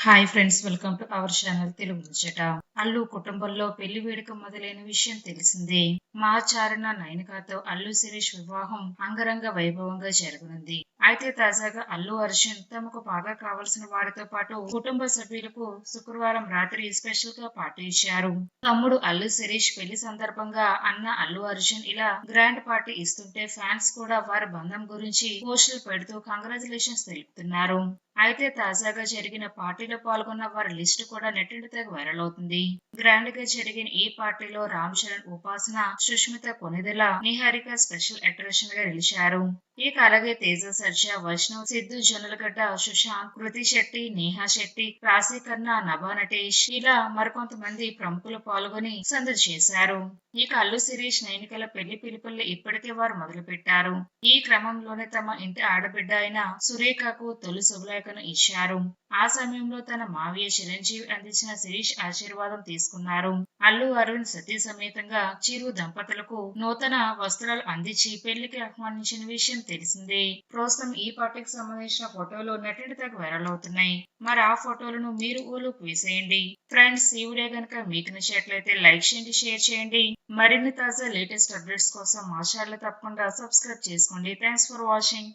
hi friends welcome to our channel Telugu ముచ్చట Allu కుటుంబంలో పెళ్ళి వేడుక మొదలైన విషయం తెలిసిందే. మహాచారణ ఆరున నయనకాతో అల్లు శిరీష్ వివాహం అంగరంగ వైభవంగా జరగనుంది. అయితే తాజాగా అల్లు అర్జున్ తమకు బాగా కావలసిన వారితో పాటు కుటుంబ సభ్యులకు శుక్రవారం రాత్రి స్పెషల్గా పార్టీ ఇచ్చారు తమ్ముడు అల్లు శిరీష్ పెళ్ళి సందర్భంగా అన్న అల్లు అర్జున్ ఇలా గ్రాండ్ పార్టీ ఇస్తుంటే ఫ్యాన్స్ కూడా వారి బంధం గురించి పోస్టులు పెడుతూ కంగ్రాచులేషన్స్ తెలుపుతున్నారు. అయితే తాజాగా జరిగిన పార్టీలో పాల్గొన్న వారి లిస్టు కూడా నెట్టింటి తెగ వైరల్ అవుతుంది. me. గ్రాండ్గా జరిగిన ఈ పార్టీలో రామ్ చరణ్ ఉపాసన సుష్మిత కొనిదెల నిహారిక స్పెషల్ అట్రాక్షన్గా నిలిచారు. ఇక అలాగే తేజ సర్జ వైష్ణవ్ సిద్ధు జొన్నలగడ్డ సుశాంత్ కృతి శెట్టి నేహా శెట్టి రాశీకర్ణ నభా నటేష్ ఇలా మరికొంతమంది ప్రముఖులు పాల్గొని సందడి చేశారు. ఇక అల్లు శిరీష్ నైనికల పెళ్ళి పిలుపుల్ని ఇప్పటికే వారు మొదలు పెట్టారు ఈ క్రమంలోనే తమ ఇంటి ఆడబిడ్డ అయిన సురేఖకు తొలి శుభలేఖను ఇచ్చారు. ఆ సమయంలో తన మావయ్య చిరంజీవి అందించిన శిరీష్ ఆశీర్వాదం తీసుకున్నారు. అల్లు అరవింద్ సతీ సమేతంగా చిరు దంపతులకు నూతన వస్త్రాలు అందించి పెళ్ళికి ఆహ్వానించిన విషయం తెలిసిందే. ప్రస్తుతం ఈ పార్టీకి సంబంధించిన ఫోటోలు నెట్టింటి వైరల్ అవుతున్నాయి. మరి ఆ ఫోటోలను మీరు ఊలుకు వేసేయండి. ఫ్రెండ్స్ ఈ వీడియో కనుక మీకు నచ్చినట్లయితే లైక్ చేయండి షేర్ చేయండి. మరిన్ని తాజా లేటెస్ట్ అప్డేట్స్ కోసం మా ఛానల్ తప్పకుండా సబ్స్క్రైబ్ చేసుకోండి. Thanks for watching.